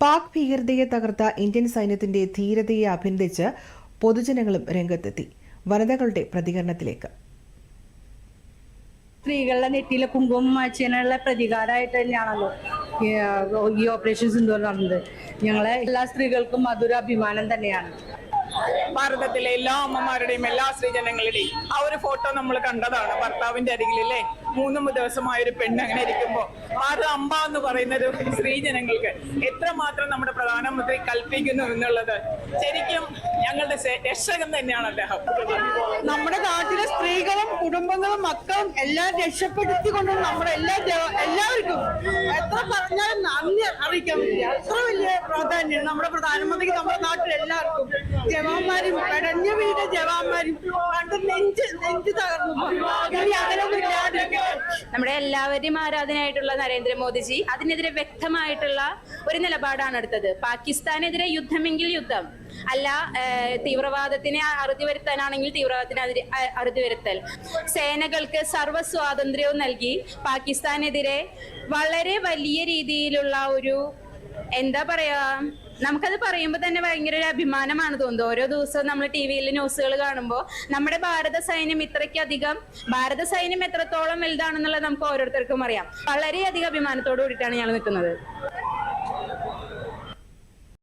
പാക് ഭീകരതയെ തകർത്ത ഇന്ത്യൻ സൈന്യത്തിന്റെ ധീരതയെ അഭിനന്ദിച്ച് പൊതുജനങ്ങളും രംഗത്തെത്തി. വനിതകളുടെ പ്രതികരണത്തിലേക്ക്. സ്ത്രീകളുടെ നെറ്റിയിലെ കുങ്കുമം മായ്ച്ചതിനുള്ള പ്രതികാരമായിട്ട് തന്നെയാണല്ലോ. ഈ, ഓപ്പറേഷൻസ് ഓപ്പറേഷൻ സിന്ദൂർ നടന്നത്. ഞങ്ങളെ എല്ലാ സ്ത്രീകൾക്കും അതൊരു അഭിമാനം തന്നെയാണ്. ഭാരതത്തിലെ എല്ലാ അമ്മമാരുടെയും എല്ലാ സ്ത്രീജനങ്ങളുടെയും ആ ഒരു ഫോട്ടോ നമ്മൾ കണ്ടതാണ് ഭർത്താവിന്റെ അരികിലല്ലേ? മൂന്നും ദിവസമായ ഒരു പെണ്ണ് അങ്ങനെ ഇരിക്കുമ്പോ. ഭാരത അമ്മ എന്ന് പറയുന്ന ഒരു സ്ത്രീജനങ്ങൾക്ക് എത്രമാത്രം നമ്മുടെ പ്രധാനമന്ത്രി കൽപ്പിക്കുന്നു എന്നുള്ളത് ശരിക്കും ഞങ്ങളുടെ രക്ഷകൻ തന്നെയാണ് അദ്ദേഹം. നമ്മുടെ നാട്ടിലെ കുടുംബങ്ങളും മക്കളും എല്ലാം രക്ഷപ്പെടുത്തിക്കൊണ്ട് നമ്മുടെ എല്ലാ എല്ലാവർക്കും എത്ര പറഞ്ഞാലും നന്ദി അറിയിക്കാൻ പറ്റില്ല അത്ര വലിയ പ്രാധാന്യം നമ്മുടെ പ്രധാനമന്ത്രിക്ക് നമ്മുടെ നാട്ടിൽ എല്ലാവർക്കും. ജവാന്മാരും പെടഞ്ഞു വീട് ജവാന്മാരും കണ്ട് നെഞ്ച് നെഞ്ച് തകർന്നു. നമ്മുടെ എല്ലാവരുടെയും ആരാധനയായിട്ടുള്ള നരേന്ദ്രമോദിജി അതിനെതിരെ വ്യക്തമായിട്ടുള്ള ഒരു നിലപാടാണ് എടുത്തത്. പാകിസ്ഥാനെതിരെ യുദ്ധമെങ്കിൽ യുദ്ധം. അല്ല തീവ്രവാദത്തിനെ അറുതി വരുത്താനാണെങ്കിൽ തീവ്രവാദത്തിന് അറുതി വരുത്തൽ സേനകൾക്ക് സർവ സ്വാതന്ത്ര്യവും നൽകി. പാകിസ്ഥാനെതിരെ വളരെ വലിയ രീതിയിലുള്ള ഒരു എന്താ പറയാ നമുക്കത് പറയുമ്പോൾ തന്നെ ഭയങ്കര ഒരു അഭിമാനമാണ് തോന്നുന്നത്. ഓരോ ദിവസവും നമ്മൾ ടി വിയിൽ ന്യൂസുകൾ കാണുമ്പോൾ നമ്മുടെ ഭാരത സൈന്യം ഇത്രയ്ക്കധികം ഭാരത സൈന്യം എത്രത്തോളം വലുതാണെന്നുള്ളത് നമുക്ക് ഓരോരുത്തർക്കും അറിയാം. വളരെയധികം അഭിമാനത്തോടു കൂടിയിട്ടാണ് ഞങ്ങൾ നിൽക്കുന്നത്.